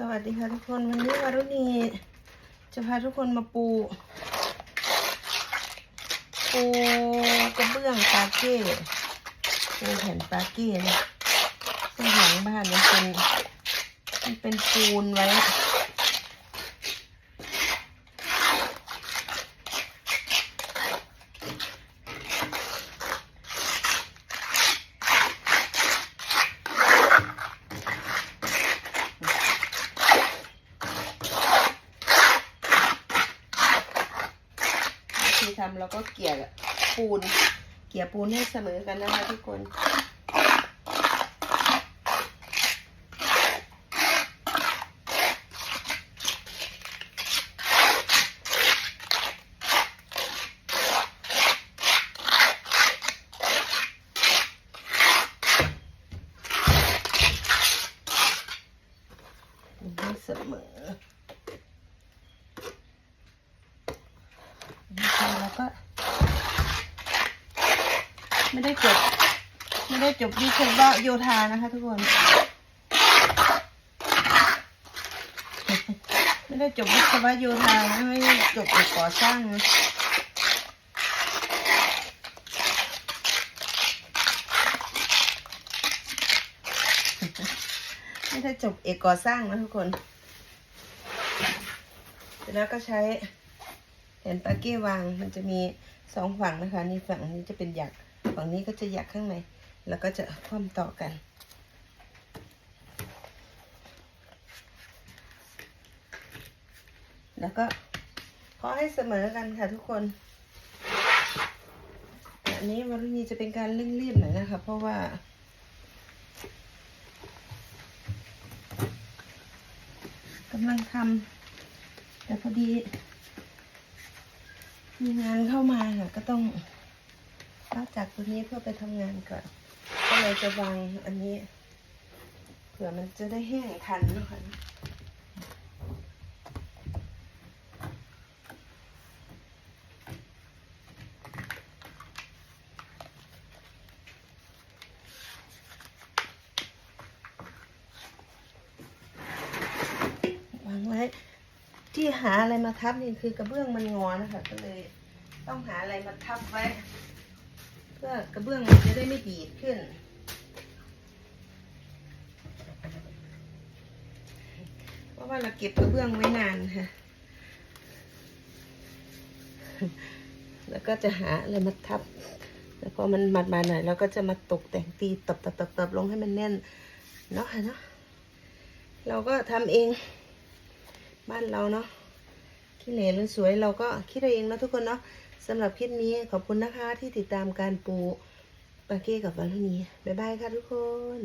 สวัสดีค่ะทุกคนวันนี้วารุณีจะพาทุกคนมาปู ปูกระเบื้องปาเก้ปูแผ่นปาเก้นะซึ่งหลังบ้านมันเป็นมันเป็นปูนไว้ ธีทำเราก็เกี่ยปูน เกี่ยปูนให้เสมอกันนะคะทุกคนให้เสมอนะคะแล้วก็ ไม่ได้จบไม่ได้จบวิศวะโยธานะคะ ทุกคน ไม่ได้จบวิศวะโยธานะไม่ได้จบเอกก่อสร้างนะไม่ได้จบเอกก่อสร้างนะทุกคน เสร็จแล้วก็ใช้แผ่นปาเก้วางมันจะมีสองฝั่งนะคะ นี่ฝั่งนี้จะเป็นหยัก ฝั่งนี้ก็จะหยักข้างใน แล้วก็จะคว่ำต่อกัน แล้วก็ขอให้เสมอกันค่ะทุกคน อันนี้วารุณีจะเป็นการเร่งรีบหน่อยนะคะ เพราะว่า กำลังทำแต่พอดี มีงานเข้ามาค่ะก็ต้อง พักจากตัวนี้เพื่อไปทำงานก่อนก็เลยจะวางอันนี้ เผื่อมันจะได้แห้งทันนะคะวางไว้ที่หาอะไรมาทับนี่คือกระเบื้องมันงอนะคะก็เลย ต้องหาอะไรมาทับไว้ เพื่อกระเบื้องมันจะได้ไม่ดีดขึ้น เพราะว่าเราเก็บกระเบื้องไว้นานค่ะ แล้วก็จะหาอะไรมาทับ แล้วพอมันมัดมาหน่อยเราก็จะมาตกแต่งตีตบตบตบตบลงให้มันแน่นเนาะเนาะ เราก็ทำเองบ้านเราเนาะขี้เหร่หรือสวยเราก็คิดเองนะทุกคนเนาะ สำหรับคลิปนี้ขอบคุณนะคะที่ติดตามการปูปาเก้กับวารุณีบ๊ายบายค่ะทุกคน